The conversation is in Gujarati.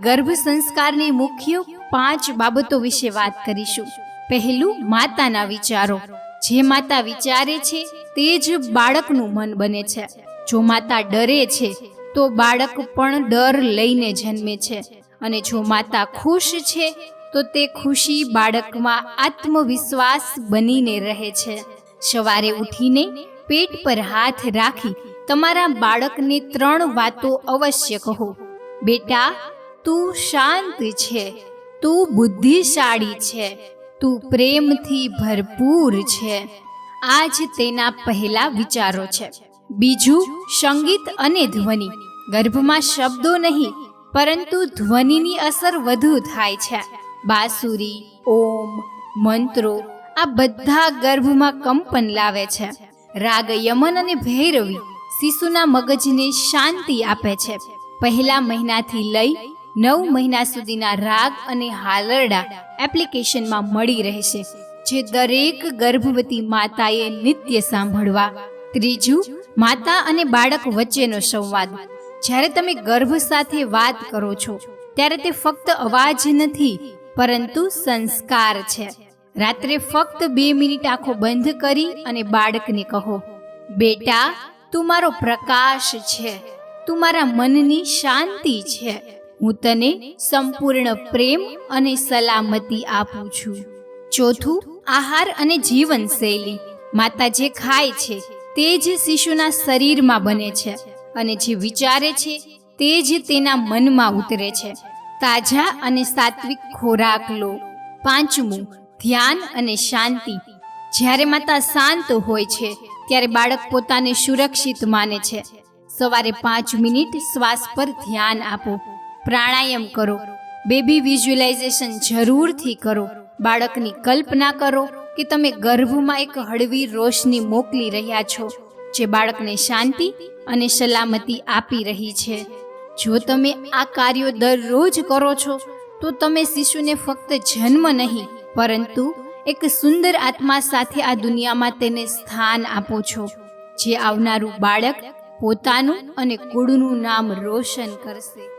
ગર્ભ સંસ્કારની મુખ્ય પાંચ બાબતો વિશે વાત કરીશું. પહેલું, માતાના વિચારો. જે માતા વિચારે છે, તે જ બાળકનું મન બને છે. જો માતા ડરે છે, તો બાળક પણ ડર લઈને જન્મે છે. અને જો માતા ખુશ છે, તો તે ખુશી બાળકમાં આત્મવિશ્વાસ બનીને રહે છે. સવારે ઉઠીને પેટ પર હાથ રાખી તમારા બાળકને ત્રણ વાતો અવશ્ય કહો. બેટા તું શાંત છે, તું બુદ્ધિશાળી છે, તું પ્રેમથી ભરપૂર છે. આ જ તેના પહેલા વિચારો છે. બીજું, સંગીત અને ધ્વનિ. ગર્ભમાં શબ્દો નહીં, પરંતુ ધ્વનિની અસર વધુ થાય છે. બાંસુરી, ઓમ, મંત્રો, આ બધા ગર્ભમાં કંપન લાવે છે. રાગ યમન અને ભૈરવી શિશુના મગજને શાંતિ આપે છે. પહેલા મહિનાથી લઈ નવ મહિના સુધીના રાગ અને હાલરડા એપ્લિકેશનમાં મળી રહેશે, જે દરેક ગર્ભવતી માતાએ નિત્ય સાંભળવા. ત્રીજું, માતા અને બાળક વચ્ચેનો સંવાદ. જ્યારે તમે ગર્ભ સાથે વાત કરો છો, ત્યારે તે ફક્ત અવાજ નથી, પરંતુ સંસ્કાર છે. રાત્રે ફક્ત બે મિનિટ આંખો બંધ કરી અને બાળકને કહો, બેટા, તું મારો પ્રકાશ છે. તું મારા મનની શાંતિ છે. હું તને સંપૂર્ણ પ્રેમ અને સલામતી આપું છું. ચોથું, આહાર અને જીવનશૈલી. માતા જે ખાય છે, તે જ શિશુના શરીરમાં બને છે અને જે વિચારે છે, તે જ તેના મનમાં ઉતરે છે. તાજા અને સાત્વિક ખોરાક લો. પાંચમું, ધ્યાન અને શાંતિ. જ્યારે માતા શાંત હોય છે, ત્યારે બાળક પોતાને સુરક્ષિત માને છે. સવારે પાંચ મિનિટ શ્વાસ પર ધ્યાન આપો. પ્રાણાયામ કરો. બેબી વિઝ્યુલાઇઝેશન જરૂરથી કરો. બાળકની કલ્પના કરો કે તમે ગર્ભમાં એક હળવી રોશની મોકલી રહ્યા છો, જે બાળકને શાંતિ અને સલામતી આપી રહી છે. જો તમે આ કાર્યો દરરોજ કરો છો, તો તમે શિશુને ફક્ત જન્મ નહીં, પરંતુ એક સુંદર આત્મા સાથે આ દુનિયામાં તેને સ્થાન આપો છો, જે આવનારું બાળક પોતાનું અને કુળનું નામ રોશન કરશે.